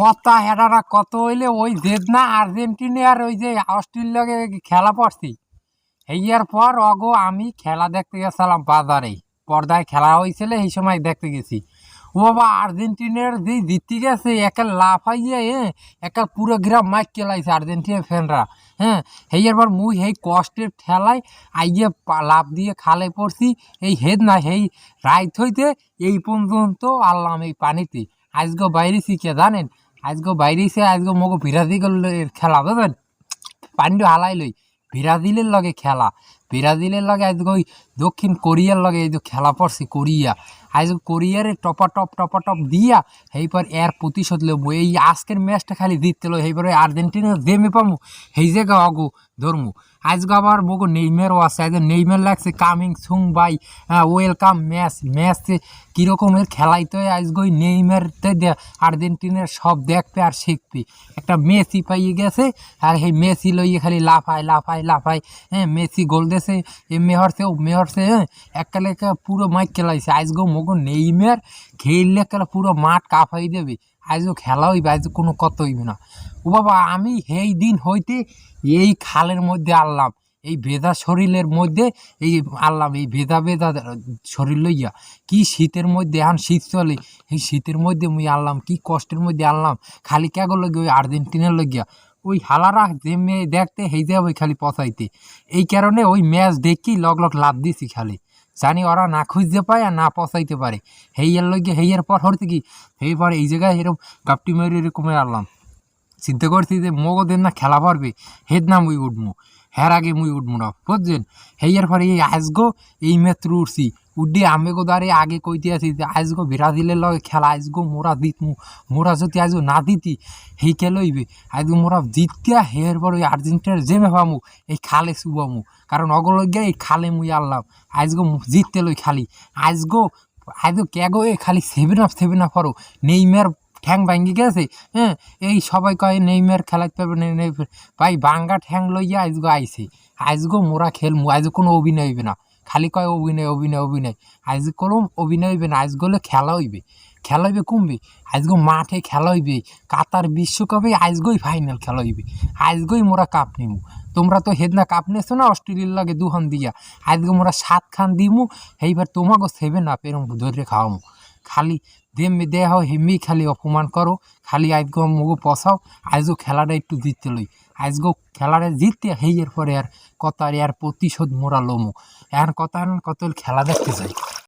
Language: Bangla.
কথা হেডারা কত হইলে ওই দেদ না আর্জেন্টিনার ওই যে অস্ট্রেলিয়াকে খেলা পড়ছি। হেয়ার পর অগো আমি খেলা দেখতে গেছিলাম বাজারে। পর্দায় খেলা হয়েছিল এই সময় দেখতে গেছি। ও বাবা আর্জেন্টিনার যে জিতে গেছে, একে লাফাইয়ে একে পুরো গ্রাম মাইক কেলাইছে আর্জেন্টিনার ফ্যানরা হ্যাঁ হেয়ার পর মুই হেই কষ্টের ঠেলায় আইয়ে লাভ দিয়ে খালে পড়ছি। এই হেদ না, হেই রাইত হইতে এই পর্যন্ত আল্লাম এই পানিতে। আজকে বাইরেছি কে জানেন? আজকে বাইরেছে আজকে মগো বিরাজিগলের খেলা, বুঝলেন? পানিটা হালাই লই ব্রাজিলের লগে খেলা। ব্রাজিলের লগে আজকে ওই দক্ষিণ কোরিয়ার লগে এই যে খেলা পড়ছে কোরিয়া। আজকে কোরিয়ারে টপা টপ টপা টপ দিয়া এইবার এর প্রতিশোধ লব এই আজকের ম্যাচটা খালি জিততে লো এইবার ওই আর্জেন্টিনা জেমে পামু, সেই জায়গা অগো ধরমু। আজকে আবার মগো নেইমেরও আছে আজকে নেইমের লাগছে কামিং সুং বাই হ্যাঁ ওয়েলকাম ম্যাচ। ম্যাচে কীরকমের খেলাইতে হয় আজকে ওই নেইমারতে দে- আর্জেন্টিনার সব দেখবে আর শিখবে। একটা মেসি পাইয়ে গেছে, আর সেই মেসি লইয়ে খালি লাফায় লাফায় লাফায় হ্যাঁ মেসি গোল দেছে এ মেহরছে ও মেহরছে হ্যাঁ একটা লেখা পুরো মাইক খেলাইছে। আজকে মগো নেইমার খেললে খেলা পুরো মাঠ কাঁপাই দেবে আজও খেলা হইবে আজ কোনো কত হইবে না। ও বাবা, আমি সেই দিন হইতে এই খালের মধ্যে আনলাম, এই ভেদা শরীরের মধ্যে এই আনলাম, এই ভেদা ভেদা শরীর লইয়া। কি শীতের মধ্যে, এখন শীত চলে, এই শীতের মধ্যে মুই আনলাম, কি কষ্টের মধ্যে আনলাম, খালি কেগো লগে ওই আর্জেন্টিনার লগিয়া ওই হালারা যে মেয়ে দেখতে হেই যাবে ওই খালি পচাইতে। এই কারণে ওই ম্যাচ দেখি লগ লগ লাভ দিছি খালি। জানি ওরা না খুঁজতে পায় আর না পচাইতে পারে। হেইয়ার লগে হেইয়ার পর হরতে কি? হেই পর এই জায়গায় এরকম গাপটি মেরে এরকম আনলাম। চিন্তা করছি যে মগদের না খেলা পারবে, হেদ নাম ওই উঠমু। হের আগে মুই উঠমু না, বুঝছেন? হেয়ার পরে এই আজগো এই মাত্র উঠছি। উড্ডি আমি গো দাঁড়ে আগে কইতে আছি যে আজগো ব্রাজিলের লগে খেলা আজগো মোরা দিতমু মোরা যদি আজগো না দিতি হেই কে লইবে? আজগো মোরা জিতিয়া হের পর ওই আর্জেন্টিনার জেমে পামু, এই খালে শুবামু কারণ অগলগিয়া এই খালে মুই আনলাম। আজগো জিততে লই খালি। আজগো আজগো কেগো এ খালি সেভেন আপ সেভেন আপ করো। নেইমার ঠ্যাং ভাঙ্গি গেছে হ্যাঁ? এই সবাই কয়, নেইমার খেলাতে পারবে নেই ভাই বাঙ্গা ঠ্যাং লইয়া আজগো আইছে। আজগো মোরা খেলমু আজ কোনো অভিনয় হইবে না। খালি কয়, অভিনয় অভিনয় অভিনয়। আজ কোনো অভিনয় হইবে না আজগোলে খেলা হইবে। খেলা হইবে কমবে আজগো মাঠে খেলা হইবে, কাতার বিশ্বকাপে আজগোই ফাইনাল খেলা হইবে। আজগোই মোরা কাপ নিমু। তোমরা তো হেদনা কাপ নিয়েছো না, অস্ট্রেলিয়ার লাগে দুহান দিয়া। আজকে মোরা সাত খান দিমু, এইবার তোমাকে সেভেন আপ এরম ধরে খাওয়ামু। খালি দেমে হও হেমি খালি অপমান করো খালি আজগো মুগো পসাও আজও খেলাটা একটু জিততে লই আজগো খেলাটা জিততে হেইয়ের পরে আর কতার আর প্রতিশোধ মোরা লোমো এখন কত কত খেলা দেখতে চাই